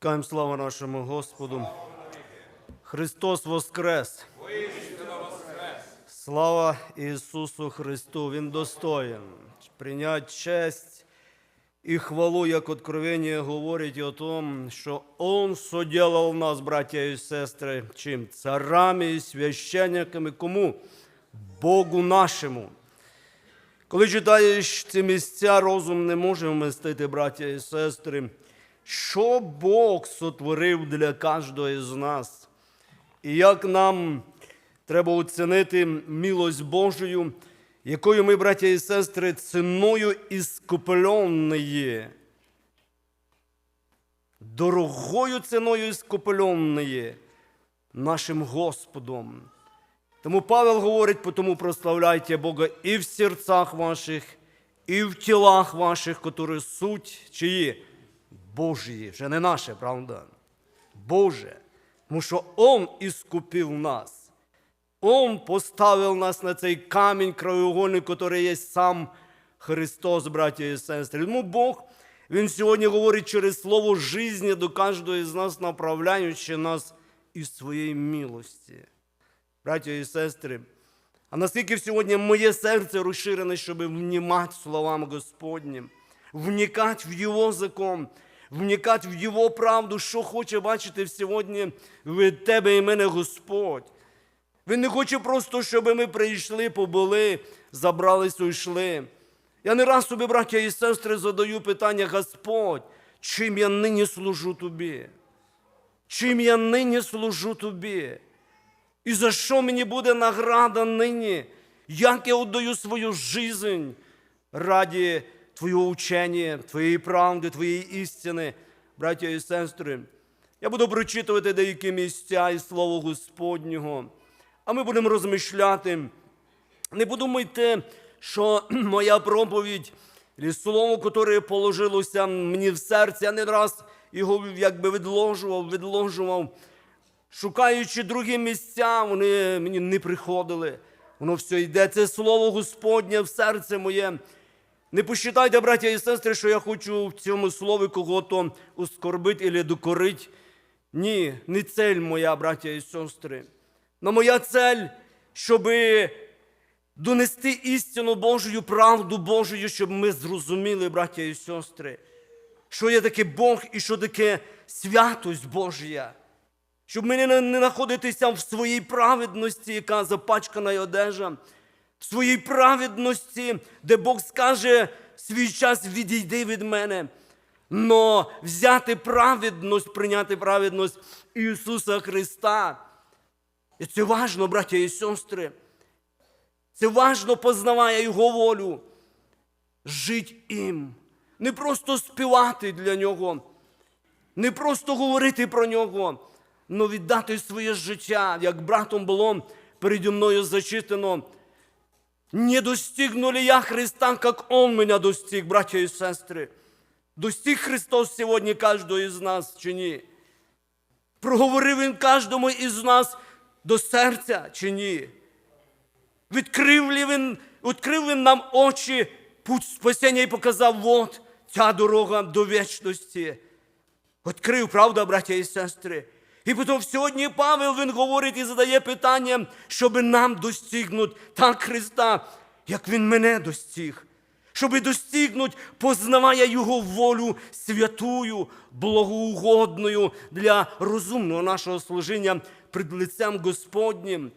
Скаємо слава нашому Господу. Христос Воскрес! Слава Ісусу Христу! Він достоїн прийняти честь і хвалу, як откровення говорить о том, що Он соделал нас, браття і сестри, чим? Царами і священниками. Кому? Богу нашому. Коли читаєш ці місця, розум не може вмістити, браття і сестри, що Бог сотворив для кожного з нас. І як нам треба оцінити милость Божою, якою ми, браття і сестри, ціною іскупленої, дорогою ціною іскупленої нашим Господом. Тому Павел говорить, тому прославляйте Бога і в серцях ваших, і в тілах ваших, які суть чиї? Божії, вже не наше, правда? Боже. Тому що Он іскупив нас. Он поставив нас на цей камінь краєугольний, який є сам Христос, браття і сестри. Тому Бог, Він сьогодні говорить через слово життя до кожного з нас, направляючи нас із своєї милості. Браття і сестри, а наскільки сьогодні моє серце розширене, щоб внімати словам Господнім, вникати в Його закон, вникати в Його правду, що хоче бачити сьогодні від тебе і мене Господь. Він не хоче просто, щоб ми прийшли, побули, забралися, уйшли. Я не раз собі, браття і сестри, задаю питання, Господь, чим я нині служу тобі? Чим я нині служу тобі? І за що мені буде награда нині? Як я віддаю свою жизнь раді Твого учення, Твоєї правди, Твоєї істини, браття і сестри? Я буду прочитувати деякі місця із Слова Господнього, а ми будемо розмишляти. Не подумайте, що моя проповідь, і слово, яке положилося мені в серце, я не раз його якби відложував, відложував. Шукаючи другі місця, вони мені не приходили. Воно все йде. Це слово Господнє в серце моє. Не посчитайте, браття і сестри, що я хочу в цьому слові кого-то оскорбити або докорити. Ні, не цель моя, браття і сестри. Но моя цель, щоб донести істину Божою, правду Божою, щоб ми зрозуміли, браття і сестри, що є таке Бог і що таке святость Божя. Щоб ми не знаходитися в своїй праведності, яка запачкана й одежа, в своїй праведності, де Бог скаже свій час відійди від мене. Но взяти праведність, прийняти праведність Ісуса Христа. І це важно, браття і сестри. Це важно, познаває Його волю. Жить їм. Не просто співати для Нього, не просто говорити про Нього, але віддати своє життя, як братом було переді мною зачитано. Не достигну ли я Христа, как Он меня достиг, братья и сестры? Достиг Христос сьогодні кожного із нас чи ні? Проговорив Він кожному із нас до серця чи ні? Відкрив ли він, відкрив він нам очі, путь спасіння і показав, от ця дорога до вічності. Відкрив, правда, браття і сестри? І потім сьогодні Павел він говорить і задає питання, щоб нам достигнути так Христа, як Він мене достиг. Щоб достигнути, познавая Його волю святую, благоугодною для розумного нашого служіння пред лицем Господнім.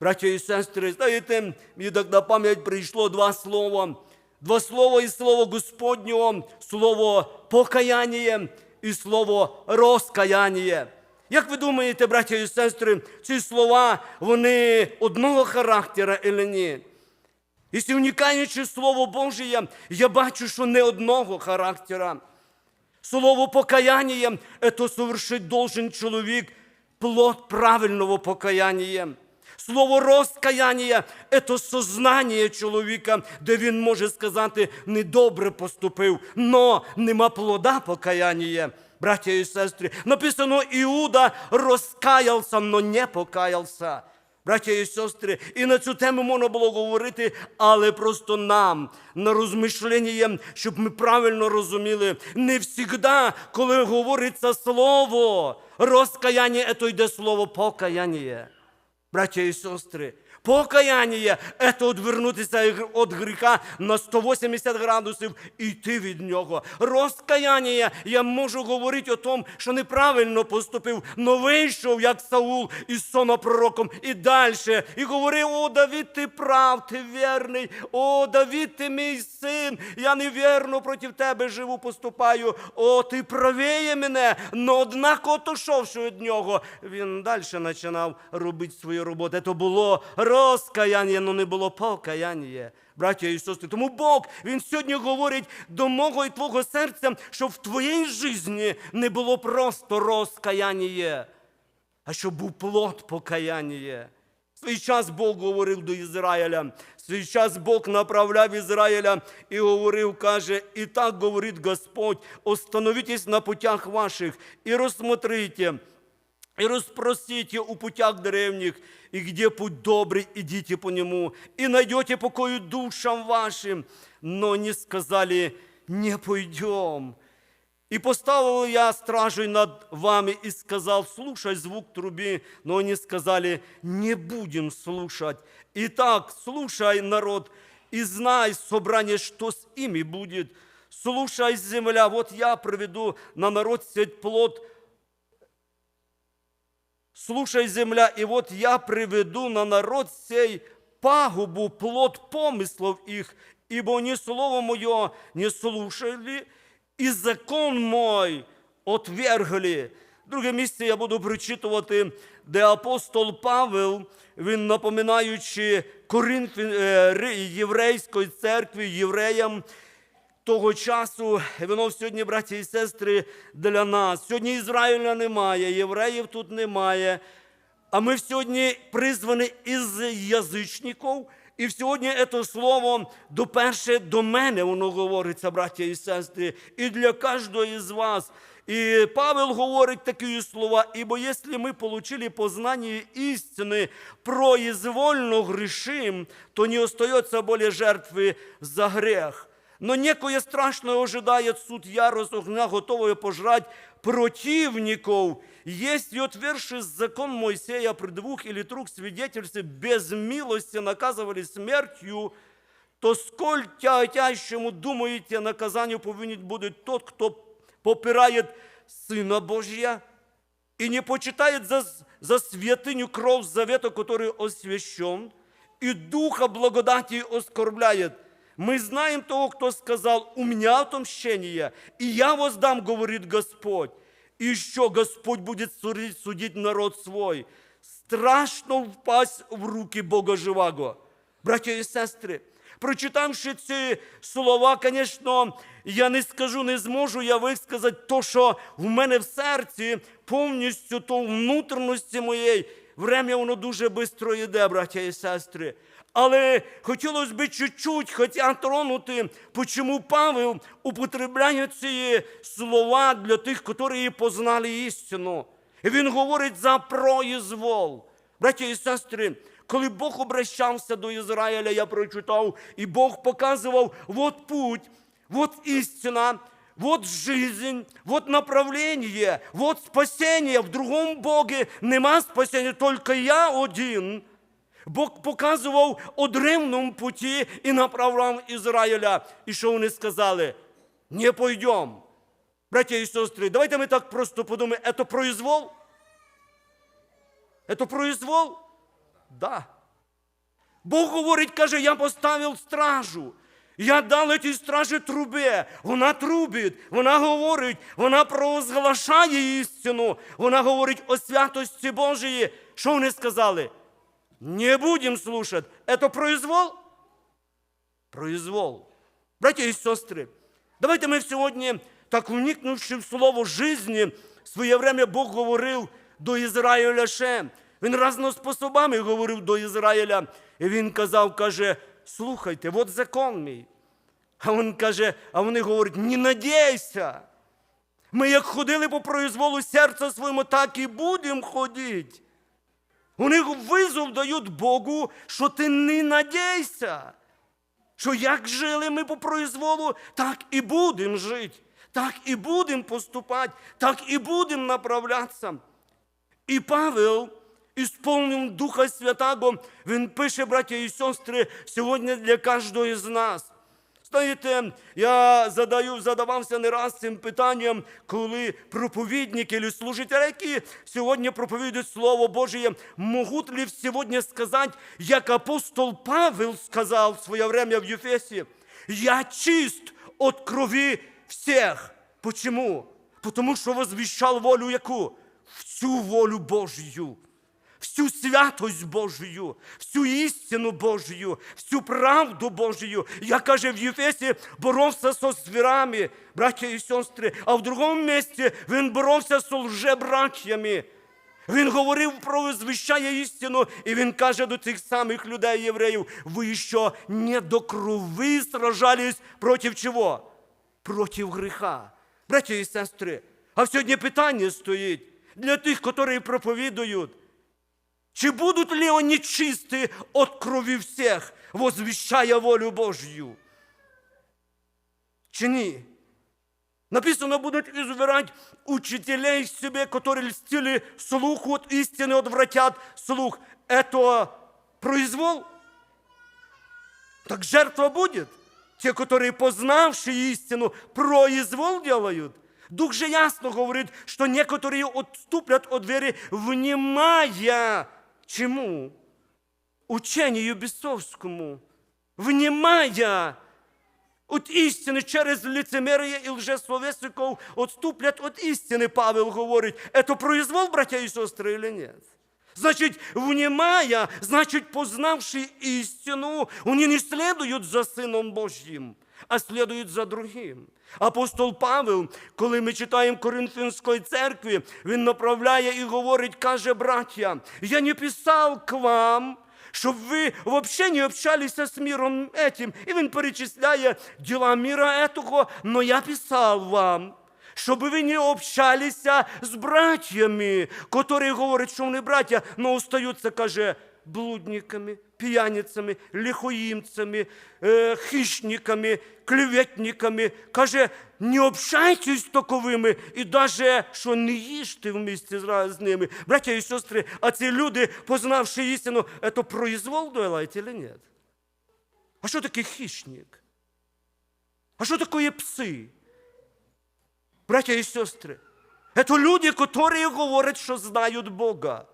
Браття і сестри, знаєте, мені так на пам'ять прийшло два слова. Два слова із слова Господнього, слово покаяння і слово розкаяння. Як ви думаєте, браття і сестри, ці слова, вони одного характера чи ні? Якщо вникаючи Слово Божє, я бачу, що не одного характера. Слово покаяння – это совершить должен чоловік плод правильного покаяння. Слово розкаяння – це сознання чоловіка, де він може сказати, недобре поступив, но нема плода покаяння. Братья і сестри, написано, Іуда розкаявся, но не покаявся. Браття і сестри, і на цю тему можна було говорити, але просто нам на розмишлення, щоб ми правильно розуміли, не завжди, коли говориться слово розкаяння, це йде слово покаяння. Браття і сестри, покаяння – це відвернутися від гріха на 180 градусів і йти від нього. Розкаяння – я можу говорити о тому, що неправильно поступив, но вийшов, як Саул із сона пророком, і далі. І говорив, о, Давид, ти прав, ти вірний, о, Давид, ти мій син, я невірно проти тебе живу, поступаю, о, ти правіє мене, но однак отошовши від нього, він далі починав робити свою роботу. Це було розкаяння, але не було покаяння. Браття і сестри, тому Бог Він сьогодні говорить до мого і твого серця, щоб в твоїй житті не було просто розкаяння, а щоб був плод покаяння. Свій час Бог говорив до Ізраїля, свій час Бог направляв Ізраїля і говорив, каже, і так говорить Господь, остановитесь на путях ваших і розсмотрите, и распросите у путях древних, и где путь добрый, идите по нему, и найдете покою душам вашим. Но они сказали, не пойдем. И поставил я стражей над вами и сказал, слушай звук труби. Но они сказали, не будем слушать. Итак, слушай, народ, и знай, собрание, что с ими будет. Слушай, земля, вот я приведу на народ сеть плод, Слушай, земля, и вот я приведу на народ сей пагубу, плод помыслов их, ибо они слово мое не слушали, і закон мой отвергли. Друге місце я буду прочитувати, де апостол Павел, він напоминаючи Коринф, е, єврейської церкви, євреям, того часу, воно сьогодні, браті і сестри, для нас. Сьогодні Ізраїля немає, євреїв тут немає. А ми сьогодні призвані із язичників. І сьогодні це слово доперше до мене воно говориться, браті і сестри, і для кожного із вас. І Павел говорить такі слова, ібо якщо ми получили познання істини, произвольно грешим, то не остается более жертви за грех Но некое страшное ожидает суд ярость огня, готовое пожрать противников. Если отверши закон Моисея при двух или трех свидетельстве без милости наказывали смертью, то сколь тяготящему, думаете, наказанию повинен будет тот, кто попирает Сына Божья и не почитает за, за святыню кровь завета, который освящен, и Духа благодати оскорбляет. Мы знаем того, кто сказал, у меня отомщение, и я воздам, говорит Господь. И еще Господь будет судить, судить народ свой. Страшно впасть в руки Бога живого. Браття і сестри, прочитавши ці слова, звісно, я не скажу, не зможу я висказати то, що в мене в серці повністю то внутрішності моєї. Время воно дуже швидко йде, браття і сестри. Але хотілося б чуть-чуть, хоча тронути, чому Павел употребляє ці слова для тих, які познали істину. І він говорить за произвол. Браті і сестри, коли Бог обращався до Ізраїля, я прочитав, і Бог показував, от путь, от істина, вот жизнь, вот направление, вот спасение. В другому Боге нема спасения, только я один. Бог показував у древному путі і направляв Ізраїля. І що вони сказали? Не пойдем. Братья і сестри, давайте ми так просто подумаємо, это произвол? Это произвол? Да. Бог говорить, каже, я поставив стражу. Я дав цій стражі трубе. Вона трубить, вона говорить, вона провозглашає істину, вона говорить о святості Божої. Що вони сказали? Не будем слушать. Это произвол? Произвол. Братья и сестры, давайте ми сьогодні, так вникнувши в слово жизни, в своє время Бог говорив до Ізраїля ще. Він разно способами говорив до Ізраїля. І він казав, каже, слухайте, от закон мій. А він каже, а вони говорять, не надійся. Ми як ходили по произволу серця своєму, так і будемо ходити. Вони визов дають Богу, що ти не надійся. Що як жили ми по произволу, так і будемо жити, так і будемо поступати, так і будемо направлятися. І Павел, ісполнив Духа Святого, він пише, браття і сестри, сьогодні для кожного з нас. Знаєте, я задаю, задавався не раз цим питанням, коли проповідники чи служителі, які сьогодні проповідують Слово Божє, можуть ли сьогодні сказати, як апостол Павел сказав в своє время в Єфесі, я чист от крови всіх. Почему? Потому що возвіщав волю яку? Всю волю Божью всю святость Божию, всю істину Божию, всю правду Божию. Я каже в Єфесі боровся со звірами, браття і сестри, а в другому місці він боровся з лжебратьями. Він говорив про звіщає істину, і він каже до тих самих людей, євреїв, ви що не до крови сражались проти чого? Проти гріха. Браття і сестри, а сьогодні питання стоїть для тих, які проповідують. Чи будут ли они чисты от крови всех, возвещая волю Божью? Чи ні? Написано, будуть избирать учителей себе, которые льстили слуху от истины, отвратят слух. Это произвол? Так жертва будет. Те, которые, познавши истину, произвол делают. Дух же ясно говорит, что некоторые отступлят от веры, внимая чему? Учению бесовскому. Внимая от істини через лицемерие і лжесловесников отступлять от істини, Павел говорить. Это произвол, братья и сестры, или нет? Значит, внимая, значит, познавши истину, они не следуют за Сином Божьим, а следують за другим. Апостол Павел, коли ми читаємо Коринфянської церкви, він направляє і говорить, каже, браття, я не писав к вам, щоб ви взагалі не общалися з миром этим. І він перечисляє діла мира этого, но я писав вам, щоб ви не общалися з братьями, які говорять, що вони браття, но остаються, каже, блудниками, п'яницями, лихоїмцями, е, хищниками, клеветниками. Каже, не общайтесь з таковими і навіть, що не їжте вместе з з ними. Браття і сестри, а ці люди, познавши істину, це произвол делаете или нет? А що таке хищник? А що таке пси? Браття і сестри, це люди, які говорять, що знають Бога.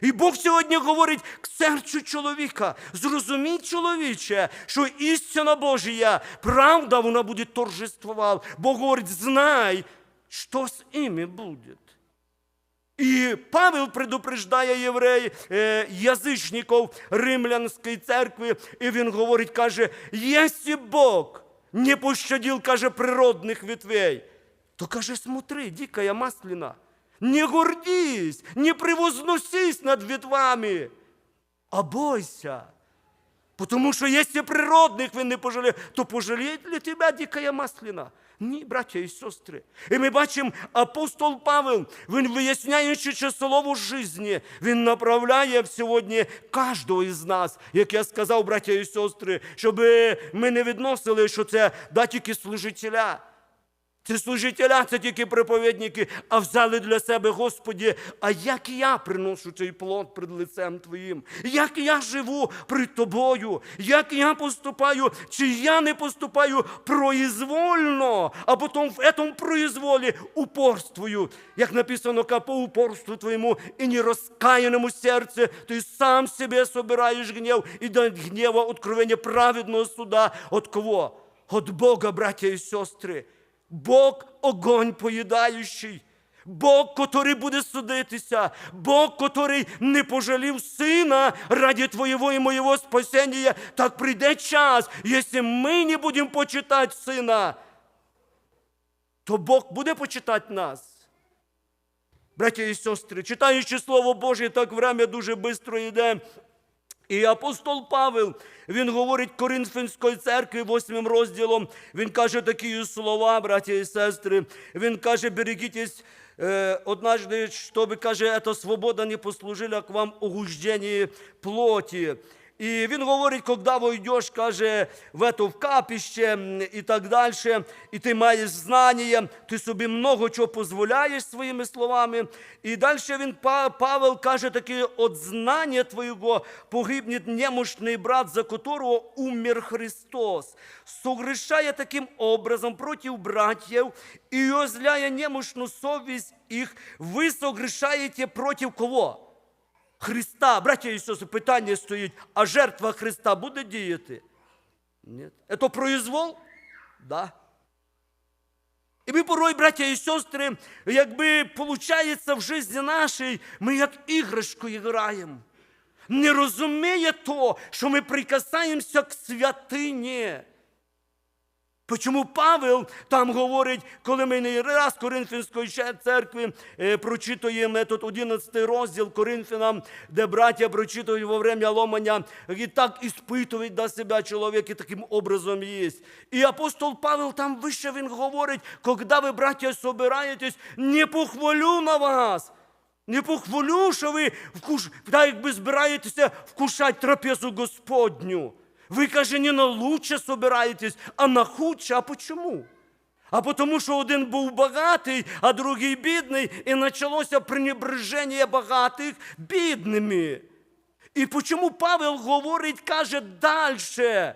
І Бог сьогодні говорить к серцю чоловіка. Зрозумій, чоловіче, що істина Божія, правда, вона буде торжествувала. Бог говорить, знай, що з іми буде. І Павел предупреждає євреїв, е, язичників римлянської церкви, і він говорить, каже, якщо Бог не пощадив, каже, природних ветвей, то каже, смотри, дикая маслина, не гордись, не превозносись над ветвами, а бойся. Потому що якщо природних він не пожаліє, то пожаліє для тебе дикая маслина. Ні, браття і сестри. І ми бачимо, апостол Павел, він виясняючи часолову житті, він направляє сьогодні кожного із нас, як я сказав, браття і сестри, щоб ми не відносили, що це да служителя. Це служителя, це тільки проповідники, а взяли для себе, Господі, а як я приношу цей плод перед лицем Твоїм? Як я живу перед Тобою? Як я поступаю, чи я не поступаю произвольно, а потім в цьому произволі упорствую, як написано, «Ка по упорству Твоєму і нерозкаянному серце, ти сам себе собираєш гнев, і до гнева откровення праведного суда. От кого? От Бога, браття і сестри. Бог огонь поїдаючий, Бог, котрий буде судитися, Бог, котрий не пожалів сина ради твоєго і моєго спасіння, так прийде час, якщо ми не будемо почитати сина, то Бог буде почитати нас. Браття і сестри, читаючи Слово Боже, так время дуже швидко йде. І апостол Павел, він говорить Коринфянської церкви, восьмим розділом, він каже такі слова, браті і сестри. Він каже, берегітесь э, однажды, чтобы, каже, эта свобода не послужила к вам угужденні плоті. І він говорить, коли войдеш, каже, в это в капище м, і так далі, і ти маєш знання, ти собі много чого дозволяєш своїми словами. І далі він, Павел каже таке, от знання твоєго погибне немощний брат, за которого умер Христос. Согрешає таким образом проти братів і озляє немощну совість їх, ви согрешаєте проти кого? Христа, браття і сестри, питання стоїть, а жертва Христа буде діяти? Ні. Це произвол? Да. І ми порой, браття і сестри, якби виходить в житті нашій, ми як іграшку граємо. Не розуміє то, що ми прикасаємося к святині. Почому Павел там говорить, коли ми не раз Коринфянської церкви е, прочитуємо тут 11 розділ Коринфянам, де браття прочитують во время ломання, і так іспитують до себе чоловік, і таким образом є. І апостол Павел там вище він говорить, коли ви, браття, собираєтесь, не похвалю на вас. Не похвалю, що ви вкуш... так якби збираєтеся вкушати трапезу Господню. Ви, каже, не на лучше собираєтесь, а на худше. А почому? А тому, що один був багатий, а другий бідний, і почалося пренебреження багатих бідними. І чому Павел говорить, каже, далі.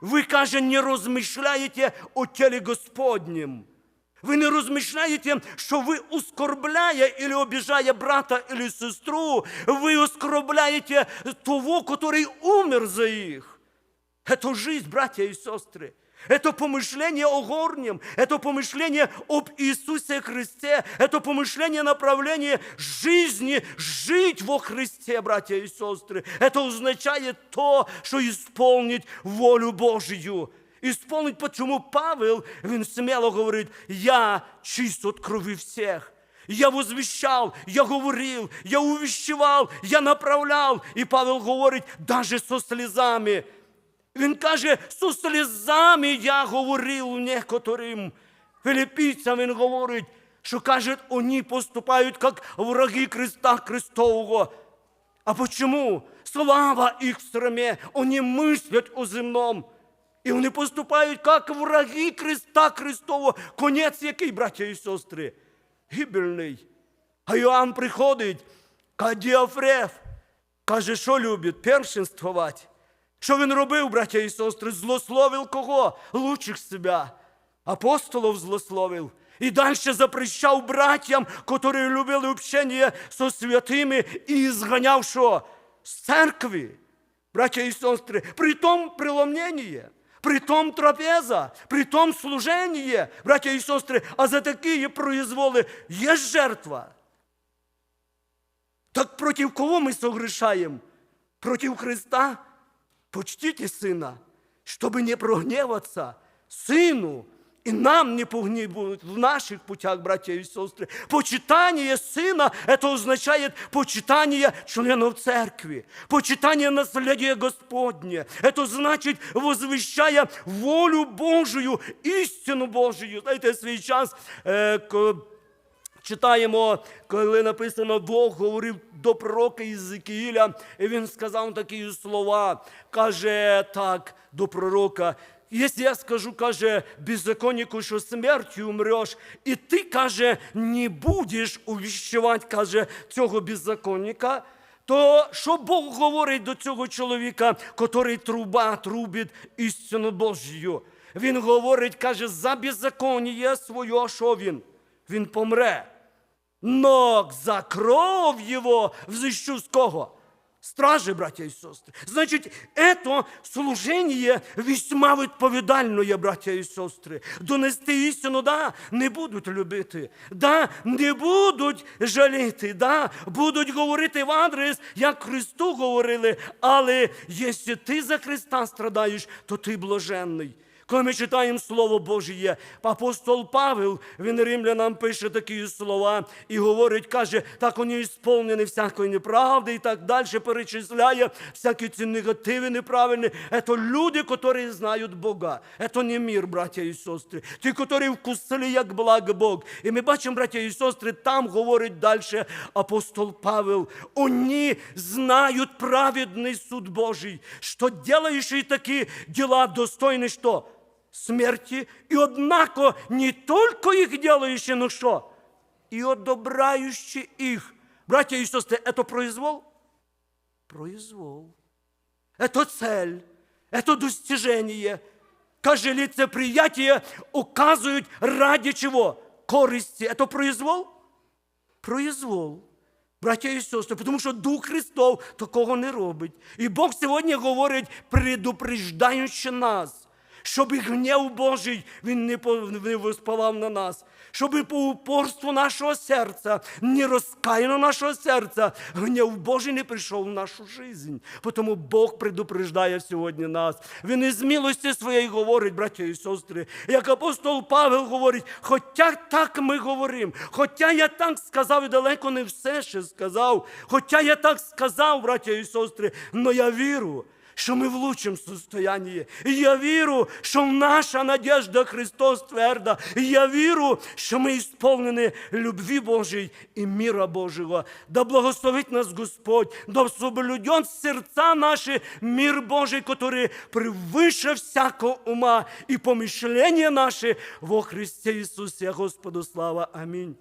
Ви, каже, не розмишляєте о тілі Господнім. Ви не розмишляєте, що ви оскорбляє или обіжає брата или сестру, ви оскорбляєте того, который умер за їх. Это жизнь, братья и сестры. Это помышление о горнем, это помышление об Иисусе Христе, это помышление направления жизни, жить во Христе, братья и сестры. Это означает то, что исполнить волю Божию. Исполнить, почему Павел, він смело говорить, я чист от крови всех. Я возвещал, я говорил, я увещевал, я направлял. І Павел говорить, даже со слезами. він каже, со слезами я говорив некоторим. Филиппійцям він говорить, що каже, вони поступають як враги Христа Христового. А почему? Слава их в сраме, они мыслят о земном. І вони поступають як враги Христа Христового. Конець який, браття і сестри? Гибельний. А Іоанн приходить, каже Діафреф, каже, що любить? Першинствувати. Що він робив, браття і сестри? Злословив кого? Лучих себе. Апостолов злословив. І далі запрещав братям, які любили общення со святими, і зганяв що? З церкви. Браття і сестри, при том преломлення, при том трапеза, при том служення, браття і сестри, а за такі произволи є жертва. Так проти кого ми согрешаємо? Проти Христа? Почтите сына, чтобы не прогневаться сыну, и нам не погневать в наших путях, братья и сестры. Почитание сына, это означает почитание членов церкви, почитание наследия Господне. Это значит, возвещая волю Божию, истину Божию. Знаєте, свій час, е, ко- Читаємо, коли написано, Бог говорив до пророка Ізекіїля, і він сказав такі слова. Каже так до пророка. Якщо я скажу, каже, беззаконнику, що смертю умреш, і ти, каже, не будеш увіщувати, каже, цього беззаконника, то що Бог говорить до цього чоловіка, котрий труба трубить істину Божію? Він говорить, каже, за беззаконня своє, що він? Він помре. Но за кров его взыщу с кого? Стражи, братья и сестры. Значит, это служение весьма відповідальне, братья і сестри. Донести істину, да, не будуть любити, да, не будуть жаліти, да, будуть говорити в адрес, як Христу говорили. Але якщо ти за Христа страдаєш, то ти блаженний. Коли ми читаємо Слово Божє, апостол Павел, він римлянам пише такі слова і говорить, каже, так вони ісполнені всякої неправди і так далі перечисляє всякі ці негативи неправильні. Це люди, які знають Бога. Це не мир, браття і сестри. Ті, які вкусили, як благ Бог. І ми бачимо, браття і сестри, там говорить далі апостол Павел. Вони знають праведний суд Божий, що делаючи такі діла достойні, що? смерти, и однако не только их делающие, но что? И одобрающие их. Братья и сестры, это произвол? Произвол. Это цель, это достижение. Каже, лицеприятие указывают ради чего? Користи. Это произвол? Произвол. Браття і сестри, тому що Дух Христов такого не робить. І Бог сьогодні говорить, предупреждаючи нас щоб і гнів Божий він не виспавав на нас, щоб по упорству нашого серця, не розкаяно нашого серця, гнів Божий не прийшов в нашу жизнь. Тому Бог предупреждає сьогодні нас. Він із милості своєї говорить, браття і сестри, як апостол Павел говорить, хоча так ми говоримо, хоча я так сказав і далеко не все ще сказав, хоча я так сказав, браття і сестри, но я вірю що ми в лучшем состоянии. І я вірю, що наша надежда Христос тверда. Я вірю, що ми ісполнені любві Божої і мира Божого. Да благословить нас Господь, да соблюден серця наші мир Божий, который превыше всякого ума і помишлення наші во Христі Ісусі. Господу слава. Амінь.